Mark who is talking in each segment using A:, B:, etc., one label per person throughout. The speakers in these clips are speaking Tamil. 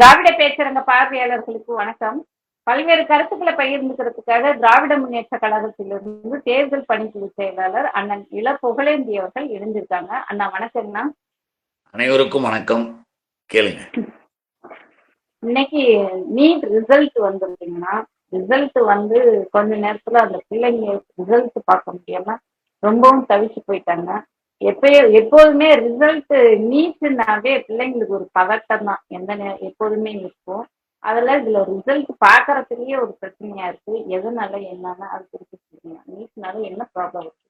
A: திராவிட பேச்சரங்க பார்வையாளர்களுக்கு வணக்கம். பல்வேறு கருத்துக்களை பகிர்ந்துக்கிறதுக்காக திராவிட முன்னேற்ற கழகத்திலிருந்து தேர்தல் பணிக்குழு செயலாளர் அண்ணன் இள புகழேந்தி அவர்கள் இணைந்திருக்காங்க. அண்ணா வணக்கம்ண்ணா
B: அனைவருக்கும் வணக்கம். கேளுங்க.
A: இன்னைக்கு நீட் ரிசல்ட் வந்திருக்கீங்கன்னா ரிசல்ட் வந்து கொஞ்ச நேரத்துல அந்த பிள்ளைங்க ரிசல்ட் பார்க்க முடியாம ரொம்பவும் தவிச்சு போயிட்டாங்க. எப்பயோ எப்போதுமே ரிசல்ட் நீட்னாவே பிள்ளைங்களுக்கு ஒரு பதட்டம் தான். எந்த எப்போதுமே இருக்கும். அதுல இதுல ரிசல்ட் பாக்குறதுலயே ஒரு பிரச்சனையா இருக்கு. எதனால என்னன்னா அது குறித்து நீட்னால என்ன ப்ராப்ளம் இருக்கு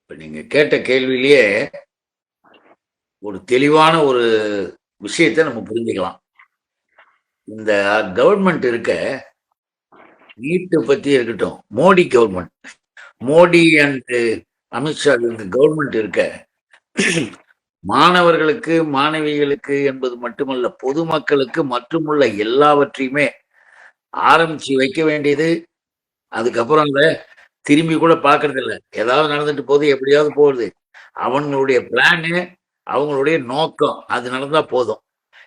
B: இப்ப நீங்க கேட்ட கேள்வியிலேயே ஒரு தெளிவான ஒரு விஷயத்தை நம்ம புரிஞ்சுக்கலாம். இந்த கவர்மெண்ட் இருக்க நீட்டை பத்தி இருக்கட்டும் மோடி கவர்மெண்ட் மோடி அண்ட் அமித்ஷா இந்த கவர்மெண்ட் இருக்க மாணவர்களுக்கு மாணவிகளுக்கு என்பது மட்டுமல்ல பொதுமக்களுக்கு மற்றுமுள்ள எல்லாவற்றையுமே ஆரம்பிச்சு வைக்க வேண்டியது. அதுக்கப்புறம் அந்த திரும்பி கூட பாக்குறது இல்ல. ஏதாவது நடந்துட்டு போகுது எப்படியாவது போகுது. அவங்களுடைய பிளானு அவங்களுடைய நோக்கம் அது நடந்தா போதும்.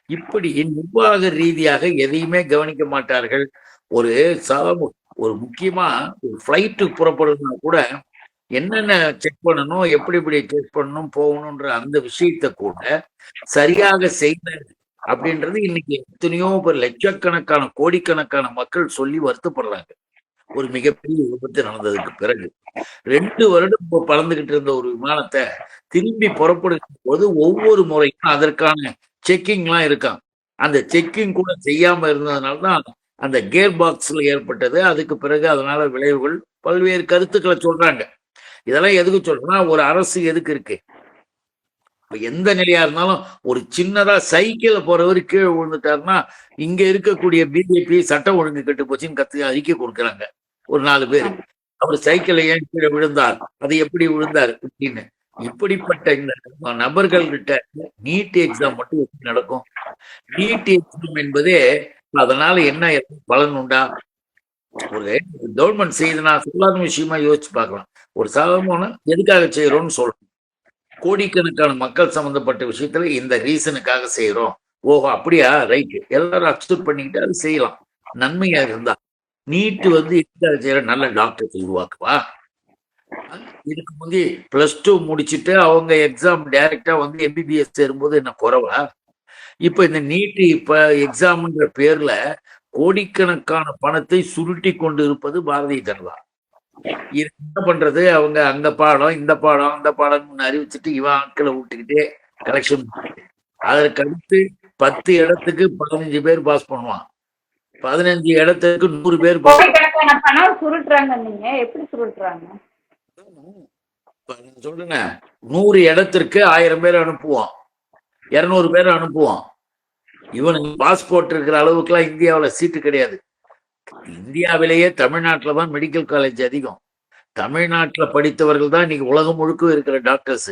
B: இப்படி நிர்வாக ரீதியாக எதையுமே கவனிக்க மாட்டார்கள். ஒரு சம ஒரு முக்கியமா ஒரு ஃப்ளைட்டு புறப்படுதுன்னா கூட என்னென்ன செக் பண்ணணும் எப்படி எப்படி செக் பண்ணணும் போகணுன்ற அந்த விஷயத்த கூட சரியாக செய்த அப்படின்றது இன்னைக்கு எத்தனையோ பேர் லட்சக்கணக்கான கோடிக்கணக்கான மக்கள் சொல்லி வருத்தப்படுறாங்க. ஒரு மிகப்பெரிய விபத்து நடந்ததுக்கு பிறகு. ரெண்டு வருடம் இப்போ பறந்துகிட்டு இருந்த ஒரு விமானத்தை திரும்பி புறப்படுகிற போது ஒவ்வொரு முறையும் அதற்கான செக்கிங்லாம் இருக்கான் அந்த செக்கிங் கூட செய்யாம இருந்ததுனால தான் அந்த கேர் பாக்ஸ்ல ஏற்பட்டது. அதுக்கு பிறகு அதனால விளைவுகள் பல்வேறு கருத்துக்களை சொல்றாங்க. இதெல்லாம் எதுக்கு சொல்றேன்னா ஒரு அரசு எதுக்கு இருக்கு? எந்த நிலையா இருந்தாலும் ஒரு சின்னதா சைக்கிள்ல போறவர் கீழே விழுந்துட்டாருன்னா இங்க இருக்கக்கூடிய பிஜேபி சட்டம் ஒழுங்கு கெட்டு போச்சுன்னு கத்து அறிக்கை கொடுக்குறாங்க. ஒரு நாலு பேர். அவர் சைக்கிளை ஏன் கீழே விழுந்தார்? அது எப்படி விழுந்தார்? அப்படின்னு. இப்படிப்பட்ட இந்த நபர்கள் கிட்ட நீட் எக்ஸாம் மட்டும் எப்படி நடக்கும்? நீட் எக்ஸாம் என்பதே அதனால என்ன பலன் உண்டா? ஒரு கவர்மெண்ட் செய்யுதுன்னா சொல்லாத விஷயமா யோசிச்சு பார்க்கலாம். ஒரு சாதாரண எதுக்காக செய்யறோம்னு சொல்றோம். கோடிக்கணக்கான மக்கள் சம்பந்தப்பட்ட விஷயத்துல இந்த ரீசனுக்காக செய்யறோம் ஓஹோ அப்படியா? ரைட் எல்லாரும் அக்செப்ட் பண்ணிக்கிட்டு அது செய்யலாம். நன்மையா இருந்தா. நீட் வந்து எதுக்காக செய்யற? நல்ல டாக்டர்ஸ் உருவாக்குவா. இதுக்கு முந்தி பிளஸ் டூ முடிச்சுட்டு அவங்க எக்ஸாம் டைரக்டா வந்து எம்பிபிஎஸ் சேரும்போது என்ன குறவா? இப்ப இந்த நீட் இப்ப எக்ஸாம்ன்ற பேர்ல கோடிக்கணக்கான பணத்தை சுருட்டி கொண்டு இருப்பது பாரதிய ஜனதா. என்ன பண்றது? அவங்க அங்க பாடம் இந்த பாடம் அந்த பாடம்னு அறிவிச்சுட்டு இவன் ஆட்களை விட்டுக்கிட்டே கலெக்ஷன் அதற்கு அடுத்து பத்து இடத்துக்கு பதினஞ்சு பேர் பாஸ் பண்ணுவான். பதினஞ்சு இடத்துக்கு நூறு பேர் சொல்றேன் நூறு இடத்திற்கு ஆயிரம் பேர் அனுப்புவான். இருநூறு பேர் அனுப்புவான். இவனுக்கு பாஸ்போர்ட் இருக்கிற அளவுக்குலாம் இந்தியாவில் சீட்டு கிடையாது. இந்தியாவிலேயே தமிழ்நாட்டில் தான் மெடிக்கல் காலேஜ் அதிகம். தமிழ்நாட்டில் படித்தவர்கள் தான் இன்னைக்கு உலகம் முழுக்க இருக்கிற டாக்டர்ஸ்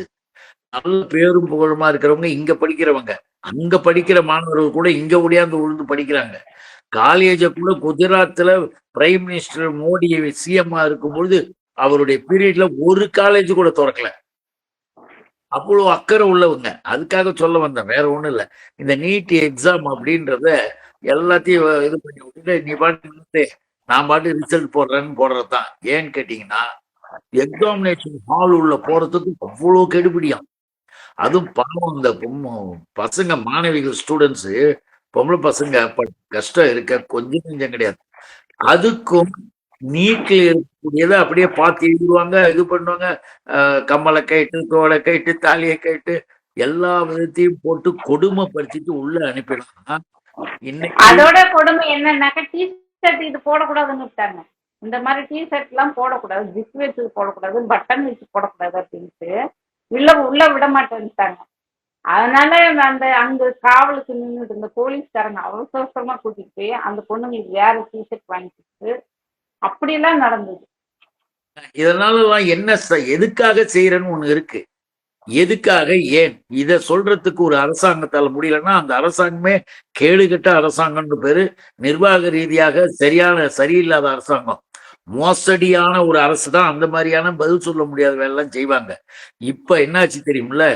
B: நல்ல பேரும் புகழுமா இருக்கிறவங்க இங்க படிக்கிறவங்க. அங்க படிக்கிற மாணவர்கள் கூட இங்க ஒடியாந்து உழுந்து படிக்கிறாங்க. காலேஜை கூட குஜராத்ல பிரைம் மினிஸ்டர் மோடி சிஎம்மா இருக்கும் பொழுது அவருடைய பீரியட்ல ஒரு காலேஜ் கூட திறக்கல. அவ்வளோ அக்கறை உள்ளவங்க. அதுக்காக சொல்ல வந்தேன் வேற ஒண்ணும் இல்லை. இந்த நீட் எக்ஸாம் அப்படின்றத எல்லாத்தையும் இது பண்ணி விட்டுட்டு நீ பாட்டு நான் பாட்டு ரிசல்ட் போடுறேன்னு போடுறதுதான். ஏன்னு கேட்டீங்கன்னா எக்ஸாமினேஷன் ஹால் உள்ள போறதுக்கு அவ்வளவு கெடுபிடியாம். அதுவும் பாவம் இந்த பசங்க மாணவிகள் ஸ்டூடெண்ட்ஸ் பொம்பளை பசங்க கஷ்டம் இருக்க கொஞ்சம் கொஞ்சம் கிடையாது. அதுக்கும் நீட்ல இருக்கக்கூடியதை அப்படியே பார்த்து எழுதுவாங்க இது பண்ணுவாங்க. கம்மலை கைட்டு தோலை கைட்டு தாலியை கைட்டு எல்லா விதத்தையும் போட்டு கொடுமைப்படுத்திட்டு உள்ள அனுப்பிடலாம்.
A: அதோட கொடுமை என்னன்னாக்க டி ஷர்ட் இது போடக்கூடாதுன்னு விட்டாங்க. இந்த மாதிரி டி ஷர்ட் எல்லாம் போடக்கூடாது ஜிப் வச்சு போடக்கூடாது பட்டன் வச்சு போடக்கூடாது அப்படின்ட்டு உள்ள உள்ள விட மாட்டேன்ட்டாங்க. அதனால அந்த அங்க காவலுக்கு நின்றுட்டு இருந்த போலீஸ்காரங்க அவசர அவசரமா கூட்டிட்டு போய் அந்த பொண்ணுங்களுக்கு வேற டி ஷர்ட் வாங்கிட்டு அப்படியெல்லாம் நடந்தது.
B: இதனாலலாம் என்ன எதுக்காக செய்யறன்னு ஒண்ணு இருக்கு. எதுக்காக ஏன்? இத சொல்றதுக்கு ஒரு அரசாங்கத்தால முடியலன்னா அந்த அரசாங்கமே கேடுகட்ட அரசாங்கம்னு பேரு நிர்வாக ரீதியாக சரியான சரியில்லாத அரசாங்கம். மோசடியான ஒரு அரசு தான் அந்த மாதிரியான பதில் சொல்ல முடியாத வேலைலாம் செய்வாங்க. இப்ப என்னாச்சு தெரியுமில்ல?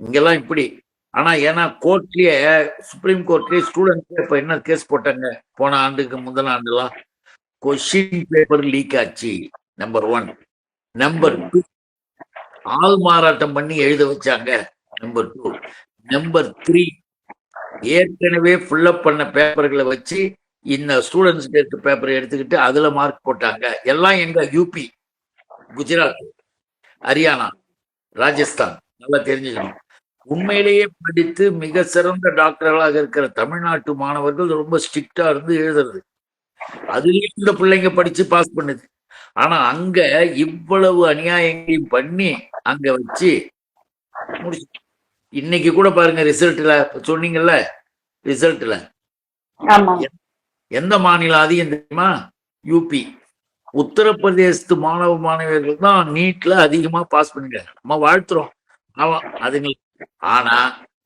B: இங்கெல்லாம் இப்படி. ஆனா ஏன்னா கோர்ட்லயே சுப்ரீம் கோர்ட்லயே ஸ்டூடெண்ட்ஸ் இப்ப என்ன கேஸ் போட்டாங்க? போன ஆண்டுக்கு முந்தின ஆண்டுலாம். கொஸ்டின் பேப்பர் லீக் ஆச்சு நம்பர் ஒன் நம்பர் டூ ஆள் மாறாட்டம் பண்ணி எழுத வச்சாங்க. நம்பர் டூ நம்பர் த்ரீ ஏற்கனவே ஃபில்லப் பண்ண பேப்பர்களை வச்சு இந்த ஸ்டூடெண்ட்ஸ் டெஸ்ட் பேப்பர் எடுத்துக்கிட்டு அதுல மார்க் போட்டாங்க. எல்லாம் எங்க? யூபி குஜராத் ஹரியானா ராஜஸ்தான். நல்லா தெரிஞ்சுக்கணும். உண்மையிலேயே படித்து மிக சிறந்த டாக்டர்களாக இருக்கிற தமிழ்நாட்டு மாணவர்கள் ரொம்ப ஸ்ட்ரிக்டா இருந்து எழுதுறது. அதுலயும் இந்த பிள்ளைங்க படிச்சு பாஸ் பண்ணுது. ஆனா அங்க இவ்வளவு அநியாயங்களையும் பண்ணி அங்க வச்சு முடிச்சு. இன்னைக்கு கூட பாருங்க ரிசல்ட்ல சொன்னீங்கல்ல ரிசல்ட்ல எந்த மாநிலம் அதிகம் தெரியுமா? யூபி உத்தரப்பிரதேசத்து மாணவ மாணவியர்கள் தான் நீட்ல அதிகமா பாஸ் பண்ணுங்க. நம்ம வாழ்த்துறோம். ஆமா அதுங்களுக்கு ஆனா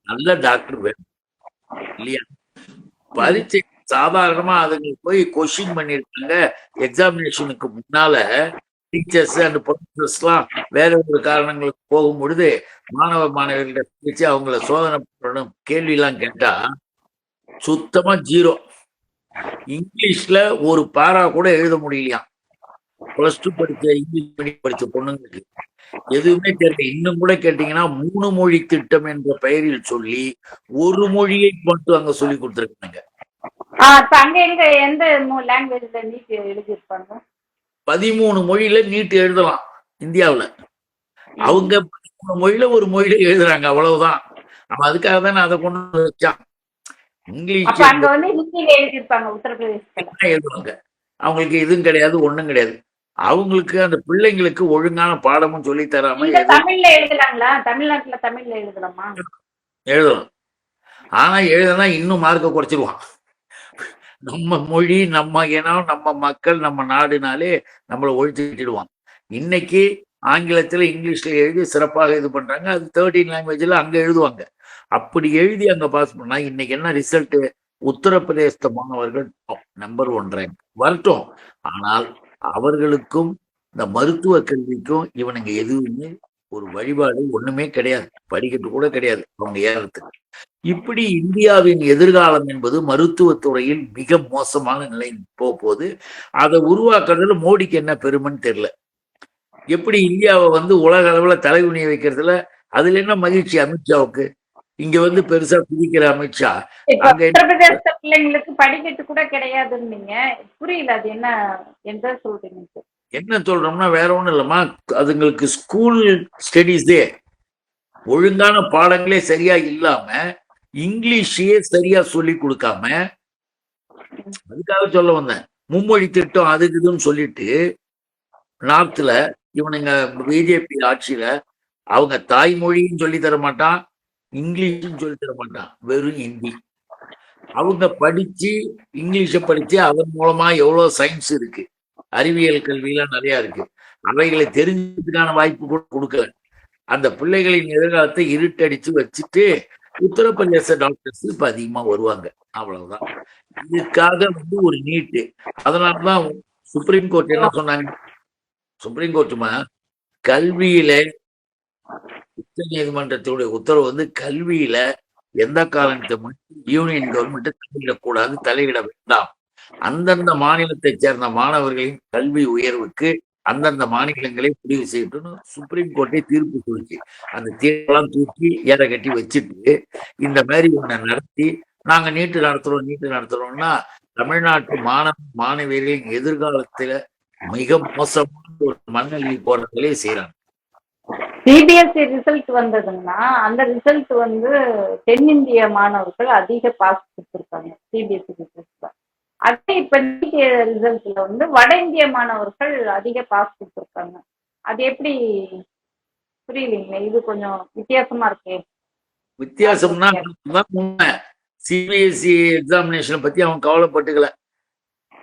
B: நல்ல டாக்டர் வேணும். இல்லையா? பரீட்சை சாதாரணமா அதுங்களுக்கு போய் கொஸ்டின் பண்ணிருக்காங்க. எக்ஸாமினேஷனுக்கு முன்னால டீச்சர்ஸ் அண்ட் ப்ரொஃபசர்ஸ் எல்லாம் வேற ஒரு காரணங்களுக்கு போகும் பொழுது மாணவ மாணவியர்கிட்ட பிடிச்சு அவங்கள சோதனை பண்ணணும் கேள்வி எல்லாம் கேட்டா சுத்தமா ஜீரோ இங்கிலீஷ்ல ஒரு பாரா கூட எழுத முடியலையாம் பிளஸ் டூ படிச்ச இங்கிலீஷ் மீடியம் படிச்ச பொண்ணுங்களுக்கு. எதுவுமே தெரியல. இன்னும் கூட கேட்டீங்கன்னா மூணு மொழி திட்டம் என்ற பெயரில் சொல்லி ஒரு மொழியை மட்டும் அங்க சொல்லி கொடுத்துருக்காங்க.
A: இப்ப அங்க எங்க எந்த லாங்குவேஜ்ல நீட் எழுதியிருப்பாங்க?
B: பதிமூணு மொழியில நீட் எழுதலாம் இந்தியாவுல. அவங்க பதிமூணு மொழியில ஒரு மொழியில எழுதுறாங்க அவ்வளவுதான். அவன் அதுக்காக தானே அதை கொண்டு வச்சான். இங்கிலீஷ்
A: அங்க வந்து ஹிந்தியில எழுதியிருப்பாங்க உத்தரப்பிரதேசத்துல.
B: எழுதுவாங்க. அவங்களுக்கு இதுவும் கிடையாது ஒண்ணும் கிடையாது. அவங்களுக்கு அந்த பிள்ளைங்களுக்கு ஒழுங்கான பாடமும் சொல்லி தராம எதுவும்
A: தமிழ்ல எழுதலாங்களா? தமிழ்நாட்டுல தமிழ்ல எழுதலாமா?
B: எழுதலாம். ஆனா எழுதுனா இன்னும் மார்க்க குறைச்சிருவான். நம்ம மொழி நம்ம இனம் நம்ம மக்கள் நம்ம நாடுனாலே நம்மளை ஒழிச்சுக்கிடுவான் இன்னைக்கு ஆங்கிலத்துல இங்கிலீஷ்ல எழுதி சிறப்பாக இது பண்றாங்க. அது தேர்ட்டீன் லாங்குவேஜ்ல அங்க எழுதுவாங்க. அப்படி எழுதி அங்க பாஸ் பண்ணா இன்னைக்கு என்ன ரிசல்ட்டு உத்தரப்பிரதேச மாணவர்கள் நம்பர் ஒன் ரேங்க் வரட்டும். ஆனால் அவர்களுக்கும் இந்த மருத்துவ கல்விக்கும் இவனுங்க எதுவுமே ஒரு வழிபாடு ஒண்ணுமே கிடையாது. படிக்கட்டு கூட கிடையாது அவங்க ஏறத்துக்கு இப்படி இந்தியாவின் எதிர்காலம் என்பது மருத்துவத் துறையில் மிக மோசமான நிலை போக போகுது அதை உருவாக்குறதுல மோடிக்கு என்ன பெருமைன்னு தெரியல. எப்படி இந்தியாவை வந்து உலக அளவுல தலைகுனிய வைக்கிறதுல அதுல என்ன மகிழ்ச்சி அமித்ஷாவுக்கு? இங்க வந்து பெருசா குதிக்கிற அமித்ஷா. என்ன-
A: உத்தரப்பிரதேச பிள்ளைங்களுக்கு படிக்கட்டு கூட கிடையாதுன்னீங்க. புரியல அது என்ன எந்த சொல்றீங்க
B: என்ன சொல்றோம்னா வேற ஒண்ணும் இல்லம்மா. அதுங்களுக்கு ஸ்கூல் ஸ்டடீஸே ஒழுங்கான பாடங்களே சரியா இல்லாம இங்கிலீஷையே சரியா சொல்லி கொடுக்காம அதுக்காக சொல்ல வந்தேன். மும்மொழி திட்டம் அதுக்கு இதுன்னு சொல்லிட்டு நார்த்தில் இவனுங்க பிஜேபி ஆட்சியில அவங்க தாய்மொழியும் சொல்லி தர மாட்டான் இங்கிலீஷும் சொல்லி தர மாட்டான். வெறும் ஹிந்தி. அவங்க படிச்சு இங்கிலீஷை படிச்சு அதன் மூலமா எவ்வளவு சயின்ஸ் இருக்கு. அறிவியல் கல்வியெல்லாம் நிறைய இருக்கு. அவைகளை தெரிஞ்சதுக்கான வாய்ப்பு கூட கொடுக்கல அந்த பிள்ளைகளின் எதிர்காலத்தை இருட்டடிச்சு வச்சுட்டு உத்தரப்பிரதேச டாக்டர்ஸ் இப்ப அதிகமா வருவாங்க. அவ்வளவுதான். இதுக்காக வந்து ஒரு நீட்டு. அதனாலதான் சுப்ரீம் கோர்ட் என்ன சொன்னாங்க? சுப்ரீம் கோர்ட்டுமா கல்வியில உச்ச நீதிமன்றத்துடைய உத்தரவு வந்து கல்வியில எந்த காரணத்தை மட்டும் யூனியன் கவர்மெண்ட் தலையிடக்கூடாது தலையிட வேண்டாம். அந்தந்த மாநிலத்தைச் சேர்ந்த மாணவர்களின் கல்வி உயர்வுக்கு அந்தந்த மாநிலங்களை முடிவு செய்யட்டும்னு சுப்ரீம் கோர்ட்டை தீர்ப்பு சொல்லிச்சு அந்த தீர்ப்பெல்லாம் தூக்கி ஏற கட்டி வச்சுட்டு இந்த மாதிரி ஒன்றை நடத்தி நாங்க நீட்டு நடத்துறோம் நீட்டு நடத்துறோம்னா தமிழ்நாட்டு மாணவ மாணவியர்களின் எதிர்காலத்துல மிக மோசமான ஒரு மண்ணள்ளி போறதுலயே செய்யறாங்க
A: சிபிஎஸ்சி ரிசல்ட் வந்ததுன்னா அந்த ரிசல்ட் வந்து தென்னிந்திய மாணவர்கள் அதிக பாஸ் கொடுத்துருக்காங்க சிபிஎஸ்சி ரிசல்ட்ல. அதே இப்ப நீட் ரிசல்ட்ல வந்து வட இந்திய மாணவர்கள் அதிக பாஸ் கொடுத்துருக்காங்க. அது எப்படி புரியலீங்களே? இது கொஞ்சம் வித்தியாசமா இருக்கே.
B: வித்தியாசம்னா உண்மை. சிபிஎஸ்சி எக்ஸாமினேஷனை பத்தி அவன் கவலைப்பட்டுக்கல.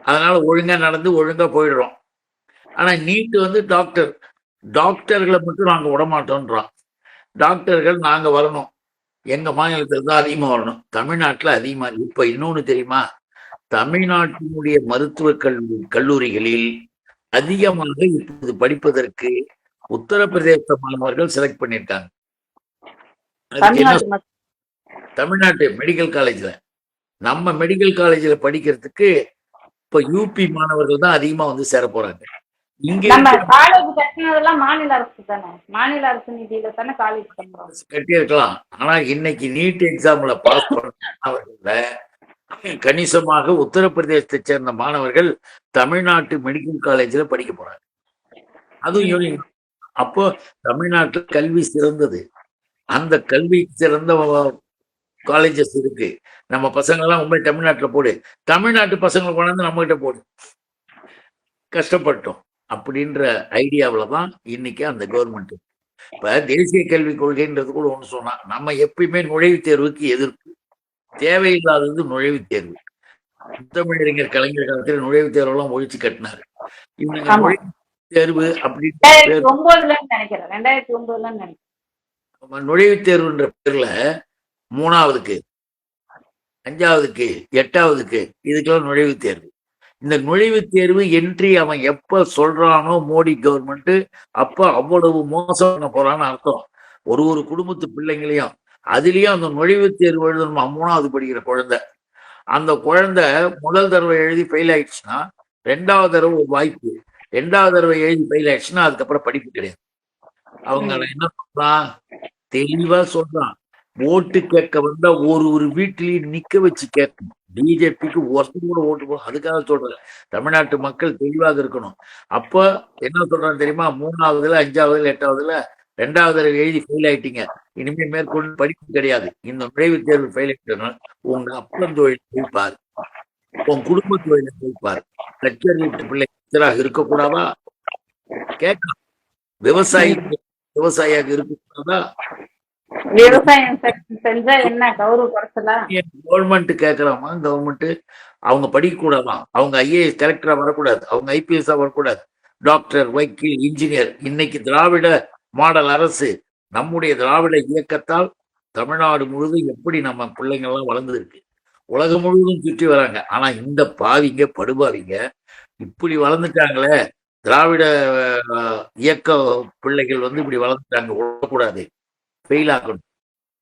B: அதனால ஒழுங்கா நடந்து ஒழுங்கா போயிடுறோம். ஆனா நீட் வந்து டாக்டர் டாக்டர்களை மட்டும் நாங்க விடமாட்டோன்றான் டாக்டர்கள் நாங்க வரணும். எங்க மாநிலத்துல தான் அதிகமாக வரணும். தமிழ்நாட்டில் அதிகமாக இப்போ இன்னொன்று தெரியுமா? தமிழ்நாட்டினுடைய மருத்துவ கல்வி கல்லூரிகளில் அதிகமாக இப்போது படிப்பதற்கு உத்தரப்பிரதேச மாணவர்கள் செலக்ட் பண்ணியிருக்காங்க.
A: தமிழ்நாட்டு
B: மெடிக்கல் காலேஜ்ல நம்ம மெடிக்கல் காலேஜ்ல படிக்கிறதுக்கு இப்ப யூபி மாணவர்கள் தான் அதிகமா வந்து சேர போறாங்க. கட்டியிருக்கலாம். ஆனா இன்னைக்கு நீட் எக்ஸாம்ல பாஸ் பண்ண மாணவர்கள்ல கணிசமாக உத்தரப்பிரதேசத்தை சேர்ந்த மாணவர்கள் தமிழ்நாட்டு மெடிக்கல் காலேஜ்ல படிக்க போறாங்க. அதுவும் யூனியன் அப்போ தமிழ்நாட்டு கல்வி சிறந்தது. அந்த கல்வி சிறந்த காலேஜஸ் இருக்கு. நம்ம பசங்க எல்லாம் உண்மை தமிழ்நாட்டுல போடு. தமிழ்நாட்டு பசங்களை கொண்டாந்து நம்ம கிட்ட போடு. கஷ்டப்பட்டோம். அப்படின்ற ஐடியாவில தான் இன்னைக்கு அந்த கவர்மெண்ட் இப்ப தேசிய கல்விக் கொள்கைன்றது கூட ஒண்ணு சொன்னா நம்ம எப்பயுமே நுழைவுத் தேர்வுக்கு எதிர்ப்பு தேவையில்லாதது நுழைவுத் தேர்வு. முத்தமிழறிஞர் கலைஞர் காலத்துல நுழைவுத் தேர்வெல்லாம் ஒழிச்சு கட்டினாரு. இவங்க. நுழைவுத் தேர்வு அப்படின்னு நுழைவுத் தேர்வுன்ற பேர்ல மூணாவதுக்கு அஞ்சாவதுக்கு எட்டாவதுக்கு இதுக்கெல்லாம் நுழைவுத் தேர்வு. இந்த நுழைவுத் தேர்வு என்ட்ரி அவன் எப்ப சொல்றானோ மோடி கவர்மெண்ட் அப்ப அவ்வளவு மோசம் பண்ண போறான்னு அர்த்தம். ஒரு ஒரு குடும்பத்து பிள்ளைங்களையும் அதுலயும் அந்த நுழைவுத் தேர்வு எழுதணுமா? மூணாவது படிக்கிற குழந்தை. அந்த குழந்தை முதல் தடவை எழுதி ஃபெயில் ஆயிடுச்சுன்னா ரெண்டாவது தடவை ஒரு வாய்ப்பு. ரெண்டாவது தடவை எழுதி ஃபெயில் ஆயிடுச்சுன்னா அதுக்கப்புறம் படிப்பு கிடையாது. அவங்க என்ன சொல்றான்? தெளிவா சொல்றான். ஓட்டு கேட்க வந்தா ஒரு ஒரு வீட்டிலையும் நிக்க வச்சு கேட்கணும். பிஜேபிக்கு ஒருத்தர் கூட ஓட்டு போடும் அதுக்காக சொல்றேன். தமிழ்நாட்டு மக்கள் தெளிவாக இருக்கணும். அப்ப என்ன சொல்றான் தெரியுமா? மூணாவதுல அஞ்சாவதுல எட்டாவதுல ரெண்டாவது தடவை எழுதி ஃபெயில் ஆயிட்டீங்க. இனிமே மேற்கொண்டு படிப்பு கிடையாது. இந்த நுழைவுத் தேர்வு ஃபெயில் ஆயிட்டனால உங்க அப்பன் தொழில் போய் பாரு. உன் குடும்ப தொழிலை போய் பாரு. லட்சர் வீட்டு பிள்ளை லட்சராக இருக்கக்கூடாதா? கேட்கலாம். விவசாயி விவசாயியாக இருக்கக்கூடாதா? கவர்மெண்ட் கேட்கலாமா? கவர்மெண்ட் அவங்க படிக்கக்கூடாதான் அவங்க ஐஏஎஸ் கலெக்டரா வரக்கூடாது. அவங்க ஐபிஎஸ்ஆ வரக்கூடாது. டாக்டர் வக்கீல் இன்ஜினியர் இன்னைக்கு திராவிட மாடல் அரசு நம்முடைய திராவிட இயக்கத்தால் தமிழ்நாடு முழுதும் எப்படி நம்ம பிள்ளைங்கள்லாம் வளர்ந்துருக்கு? உலகம் முழுவதும் சுற்றி வராங்க. ஆனா இந்த பாவிங்க படுபாவிங்க இப்படி வளர்ந்துட்டாங்களே. திராவிட இயக்க பிள்ளைகள் வந்து இப்படி வளர்ந்துட்டாங்க. விடக்கூடாது. ஃபெயில் ஆகணும்.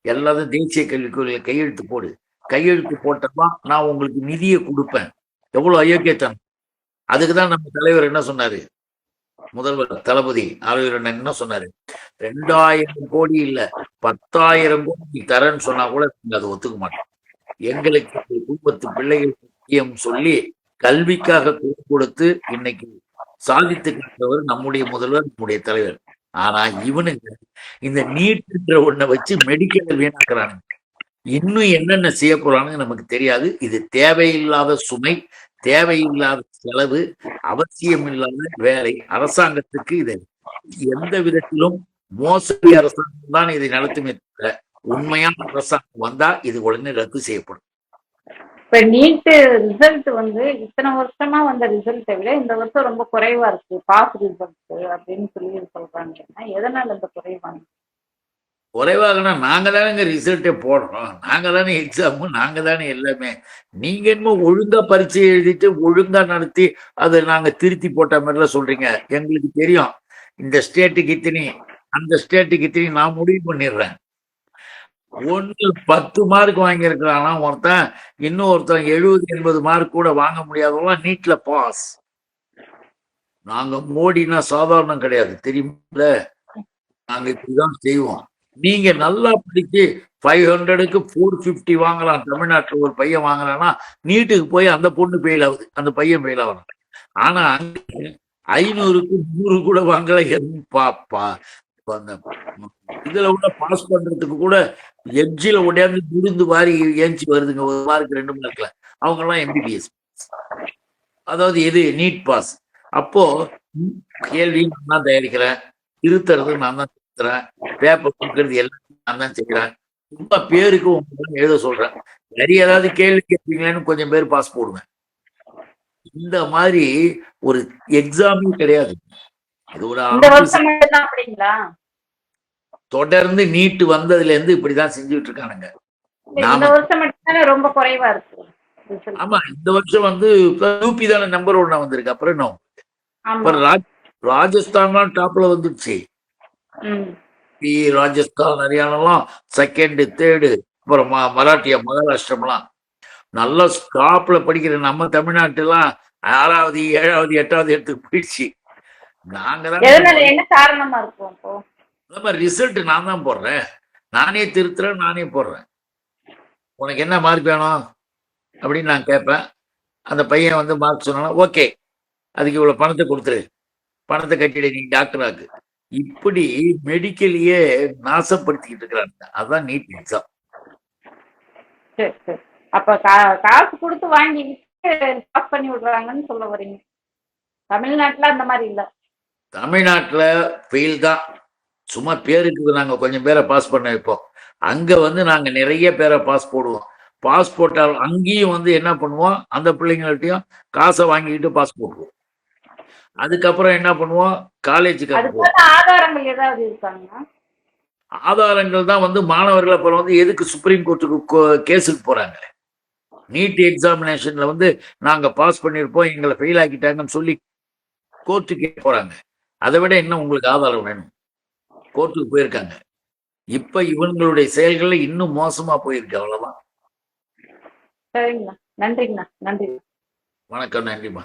B: எல்லாத்தையும் தேசிய கல்விக் கொள்கையில் கையெழுத்து போடு. கையெழுத்து போட்டப்பா நான் உங்களுக்கு நிதியை கொடுப்பேன். எவ்வளோ அயோக்கியத்தனம். அதுக்கு தான் நம்ம தலைவர் என்ன சொன்னாரு? முதல்வர் தளபதி ஆளுநர் என்ன சொன்னாரு? ரெண்டாயிரம் கோடி இல்ல பத்தாயிரம் கோடி தரேன்னு சொன்னா கூட அதை ஒத்துக்க மாட்டோம். எங்களுக்கு குடும்பத்து பிள்ளைகள் முக்கியம் சொல்லி கல்விக்காக கொடுத்து இன்னைக்கு சாதித்து காட்டவர் நம்முடைய முதல்வர் நம்முடைய தலைவர். ஆனா இவனுங்க இந்த நீட்ன்ற ஒண்ணை வச்சு மெடிக்கல் வீணாக்குறானுங்க. இன்னும் என்னென்ன செய்ய போறானுங்க நமக்கு தெரியாது. இது தேவையில்லாத சுமை. தேவையில்லாத செலவு அவசியமில்லாத வேலை. அரசாங்கத்துக்கு இது எந்த விதத்திலும் மோசடி அரசாங்கம் தான் இதை நடத்துமே தவிர உண்மையான அரசாங்கம் வந்தா இது உடனே ரத்து செய்யப்படும்.
A: இப்ப நீட் ரிசல்ட் வந்து இத்தனை வருஷமா வந்த ரிசல்ட்டை விட இந்த வருஷம் ரொம்ப குறைவா இருக்கு. பாஸ் ரிசல்ட் அப்படின்னு சொல்லி சொல்றாங்க. எதனால இந்த குறைவாங்க
B: குறைவாகனா நாங்க தானேங்க ரிசல்ட்டே போடுறோம். நாங்க தானே எக்ஸாமு நாங்க தானே எல்லாமே. நீங்க என்னமோ ஒழுங்கா பரீட்சை எழுதிட்டு ஒழுங்கா நடத்தி அதை நாங்க திருத்தி போட்ட மாதிரிலாம் சொல்றீங்க. எங்களுக்கு தெரியும். இந்த ஸ்டேட்டுக்கு இத்தினி அந்த ஸ்டேட்டுக்கு இத்தினி நான் முடிவு பண்ணிடுறேன். ஒன்று பத்து மார்க் வாங்கியிருக்கிறானா ஒருத்தன் இன்னும் ஒருத்தன் எழுபது எண்பது மார்க் கூட வாங்க முடியாதவங்களாம் நீட்டில் பாஸ் நாங்கள் மோடினா சாதாரணம் கிடையாது தெரியுமில்ல? நாங்க இப்படிதான் செய்வோம். நீங்க நல்லா படிச்சு ஃபைவ் ஹண்ட்ரடுக்கு ஃபோர் ஃபிஃப்டி வாங்கலாம். தமிழ்நாட்டுல ஒரு பையன் வாங்கலாம்னா நீட்டுக்கு போய் அந்த பொண்ணு ஃபெயில் ஆகுது. அந்த பையன் ஃபெயில் ஆகணும். ஆனா அங்க ஐநூறுக்கு நூறு கூட வாங்கல. பாப்பா அந்த இதுல கூட பாஸ் பண்றதுக்கு கூட எட்ஜில உடையாந்து விருந்து வாரி ஏஞ்சி வருதுங்க. ஒரு மார்க் ரெண்டு மார்க்ல அவங்க எல்லாம் எம்பிபிஎஸ் அதாவது எது? நீட் பாஸ் அப்போ கேள்வி நான் தான் தயாரிக்கிறேன். திருத்தறது நான் தான் திருத்துறேன் பேப்பர் கொடுக்கறது எல்லாத்தையும் நான் தான் செய்கிறேன் சும்மா பேருக்கு உங்களுக்கு எழுத சொல்றேன். நிறைய ஏதாவது கேள்வி கேட்பீங்களேன்னு கொஞ்சம் பேர் பாஸ் போடுவேன் இந்த மாதிரி ஒரு எக்ஸாமே கிடையாது. இது ஒரு தொடர்ந்து நீட்டு வந்ததுல இருந்து இப்படிதான் செஞ்சுட்டு இருக்கானுங்க.
A: ரொம்ப குறைவா இருக்கு. ரிசல்ட்
B: ஆமா இந்த வருஷம் வந்து யூபி தானே நம்பர் ஒன்னா வந்திருக்கு. அப்புறம் என்ன? அப்புறம் ராஜ் ராஜஸ்தான் டாப்ல வந்துருச்சு ராஜஸ்தான் ஹரியானாலாம் செகண்ட் தேர்டு அப்புறம் மராட்டியா மகாராஷ்டிரம்லாம். நல்ல ஸ்டாப்ல படிக்கிற நம்ம தமிழ்நாட்டுலாம் ஆறாவது ஏழாவது எட்டாவது இடத்துக்கு போயிடுச்சு. நாங்க தான் ரிசல்ட் நான் தான் போடுறேன். நானே திருத்துறேன் நானே போடுறேன். உனக்கு என்ன மார்க் வேணும்? அப்படின்னு நான் கேட்பேன். அந்த பையன் வந்து மார்க் சொன்னா ஓகே அதுக்கு இவ்வளவு பணத்தை கொடுத்துரு. பணத்தை கட்டிடு நீ டாக்டர் ஆக்கு இப்படி மெடிக்கலையே நாசப்படுத்திக்கிட்டு இருக்கிறாங்க. அதான் நீட் எக்ஸாம்
A: அப்ப காசு கொடுத்து வாங்கி பாஸ் பண்ணி விடுறாங்கன்னு சொல்ல வரீங்க. தமிழ்நாட்டுல அந்த மாதிரி இல்ல.
B: தமிழ்நாட்டுல ஃபெயில் தான். சும்மா பேருக்கு நாங்க கொஞ்சம் பேரை பாஸ் பண்ண வைப்போம். அங்க வந்து நாங்க நிறைய பேரை பாஸ் போடுவோம். பாஸ் போட்டால் அங்கேயும் வந்து என்ன பண்ணுவோம்? அந்த பிள்ளைங்கள்ட்டையும் காசை வாங்கிக்கிட்டு பாஸ் போட்டுருவோம் அதுக்கப்புறம் என்ன பண்ணுவோம்? காலேஜுக்கு
A: ஆதாரங்கள் ஏதாவது இருக்காங்கன்னா
B: ஆதாரங்கள் தான் வந்து மாணவர்கள் அப்புறம் வந்து எதுக்கு சுப்ரீம் கோர்ட்டுக்கு கேஸுக்கு போறாங்க நீட் எக்ஸாமினேஷன்ல வந்து நாங்க பாஸ் பண்ணியிருப்போம் எங்களை ஃபெயில் ஆக்கிட்டாங்கன்னு சொல்லி கோர்ட்டுக்கே போறாங்க. அதை விட என்ன உங்களுக்கு ஆதாரம் வேணும். கோர்ட்டுக்கு போயிருக்காங்க. இப்ப இவங்களுடைய செயல்கள் இன்னும் மோசமா போயிருக்கு அவ்வளவுதான்.
A: நன்றிங்கண்ணா நன்றி.
B: வணக்கம் நன்றிமா